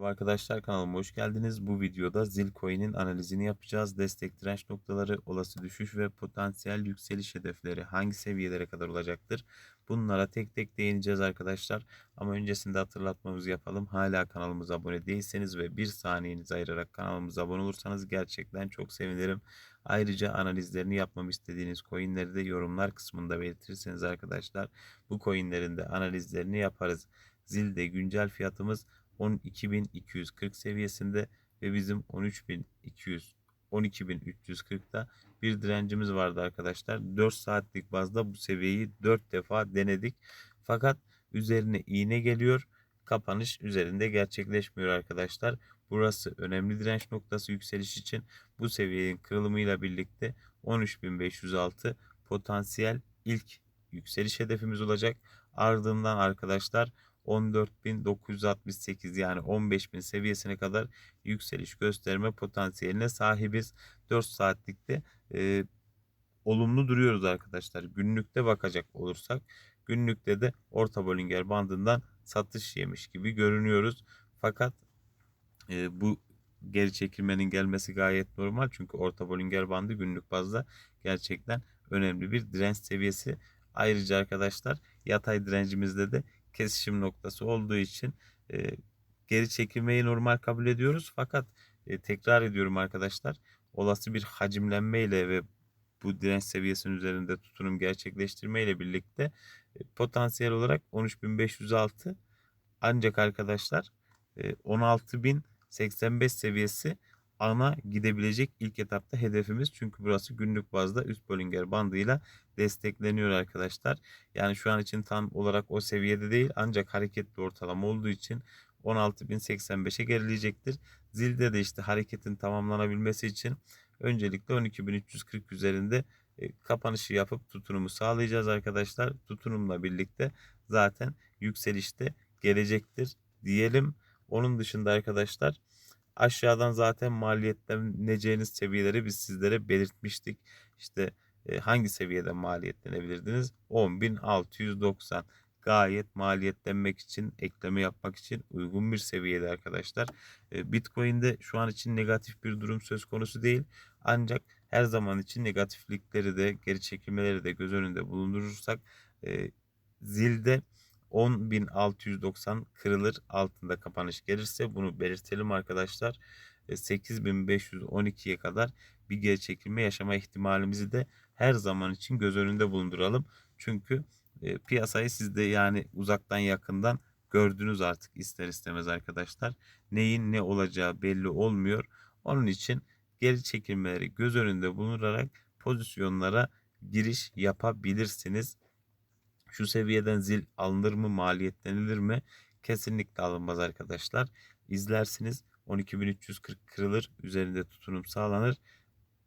Merhaba arkadaşlar kanalıma hoş geldiniz. Bu videoda Zilcoin'in analizini yapacağız. Destek direnç noktaları, olası düşüş ve potansiyel yükseliş hedefleri hangi seviyelere kadar olacaktır? Bunlara tek tek değineceğiz arkadaşlar. Ama öncesinde hatırlatmamızı yapalım. Hala kanalımıza abone değilseniz ve bir saniyenizi ayırarak kanalımıza abone olursanız gerçekten çok sevinirim. Ayrıca analizlerini yapmamı istediğiniz coinleri de yorumlar kısmında belirtirseniz arkadaşlar bu coinlerin de analizlerini yaparız. Zilde güncel fiyatımız 12.240 seviyesinde ve bizim 13.200 12.340'da bir direncimiz vardı arkadaşlar. 4 saatlik bazda bu seviyeyi 4 defa denedik. Fakat üzerine iğne geliyor. Kapanış üzerinde gerçekleşmiyor arkadaşlar. Burası önemli direnç noktası yükseliş için bu seviyenin kırılımıyla birlikte 13.506 potansiyel ilk yükseliş hedefimiz olacak. Ardından arkadaşlar 14.968 yani 15.000 seviyesine kadar yükseliş gösterme potansiyeline sahibiz. 4 saatlikte e, olumlu duruyoruz arkadaşlar. Günlükte bakacak olursak günlükte de orta Bollinger bandından satış yemiş gibi görünüyoruz. Fakat e, bu geri çekilmenin gelmesi gayet normal. Çünkü orta Bollinger bandı günlük bazda gerçekten önemli bir direnç seviyesi. Ayrıca arkadaşlar yatay direncimizde de kesişim noktası olduğu için e, geri çekilmeyi normal kabul ediyoruz. Fakat e, tekrar ediyorum arkadaşlar olası bir hacimlenme ile ve bu direnç seviyesinin üzerinde tutunum gerçekleştirme ile birlikte e, potansiyel olarak 13.506 ancak arkadaşlar e, 16.085 seviyesi ana gidebilecek ilk etapta hedefimiz. Çünkü burası günlük bazda üst Bollinger bandıyla destekleniyor arkadaşlar. Yani şu an için tam olarak o seviyede değil ancak hareketli ortalama olduğu için 16.085'e gerileyecektir. Zilde de işte hareketin tamamlanabilmesi için öncelikle 12.340 üzerinde e, kapanışı yapıp tutunumu sağlayacağız arkadaşlar. Tutunumla birlikte zaten yükselişte gelecektir diyelim. Onun dışında arkadaşlar Aşağıdan zaten maliyetleneceğiniz seviyeleri biz sizlere belirtmiştik. İşte e, hangi seviyede maliyetlenebilirdiniz? 10.690 gayet maliyetlenmek için, ekleme yapmak için uygun bir seviyede arkadaşlar. E, Bitcoin'de şu an için negatif bir durum söz konusu değil. Ancak her zaman için negatiflikleri de, geri çekilmeleri de göz önünde bulundurursak e, zilde 10.690 kırılır altında kapanış gelirse bunu belirtelim arkadaşlar. 8.512'ye kadar bir geri çekilme yaşama ihtimalimizi de her zaman için göz önünde bulunduralım. Çünkü e, piyasayı siz de yani uzaktan yakından gördünüz artık ister istemez arkadaşlar. Neyin ne olacağı belli olmuyor. Onun için geri çekilmeleri göz önünde bulundurarak pozisyonlara giriş yapabilirsiniz şu seviyeden zil alınır mı maliyetlenilir mi? Kesinlikle alınmaz arkadaşlar. İzlersiniz 12.340 kırılır üzerinde tutunum sağlanır.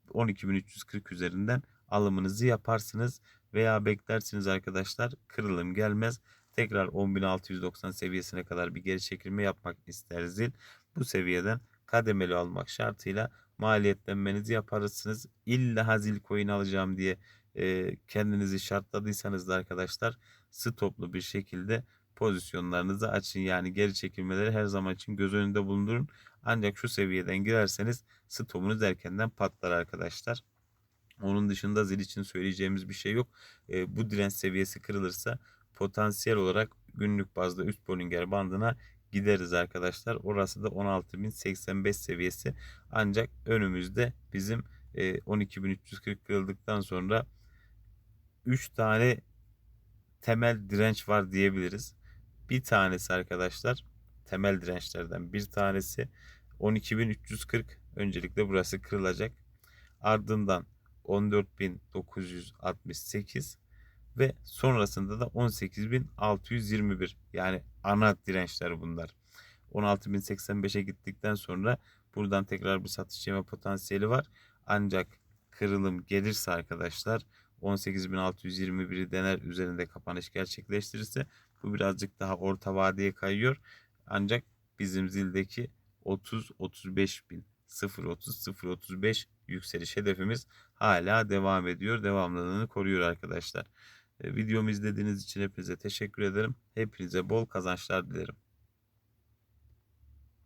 12.340 üzerinden alımınızı yaparsınız veya beklersiniz arkadaşlar kırılım gelmez. Tekrar 10.690 seviyesine kadar bir geri çekilme yapmak ister zil. Bu seviyeden kademeli almak şartıyla maliyetlenmenizi yaparsınız. İlla zil coin alacağım diye e, kendinizi şartladıysanız da arkadaşlar stoplu bir şekilde pozisyonlarınızı açın. Yani geri çekilmeleri her zaman için göz önünde bulundurun. Ancak şu seviyeden girerseniz stopunuz erkenden patlar arkadaşlar. Onun dışında zil için söyleyeceğimiz bir şey yok. E, bu direnç seviyesi kırılırsa potansiyel olarak günlük bazda üst Bollinger bandına gideriz arkadaşlar. Orası da 16.085 seviyesi. Ancak önümüzde bizim e, 12.340 kırıldıktan sonra 3 tane temel direnç var diyebiliriz. Bir tanesi arkadaşlar temel dirençlerden bir tanesi 12.340 öncelikle burası kırılacak. Ardından 14.968 ve sonrasında da 18.621 yani ana dirençler bunlar. 16.085'e gittikten sonra buradan tekrar bir satış yeme potansiyeli var. Ancak kırılım gelirse arkadaşlar 18.621'i dener üzerinde kapanış gerçekleştirirse bu birazcık daha orta vadeye kayıyor. Ancak bizim zildeki 30-35 bin 0.30-0.35 yükseliş hedefimiz hala devam ediyor. Devamlılığını koruyor arkadaşlar. E, videomu izlediğiniz için hepinize teşekkür ederim. Hepinize bol kazançlar dilerim.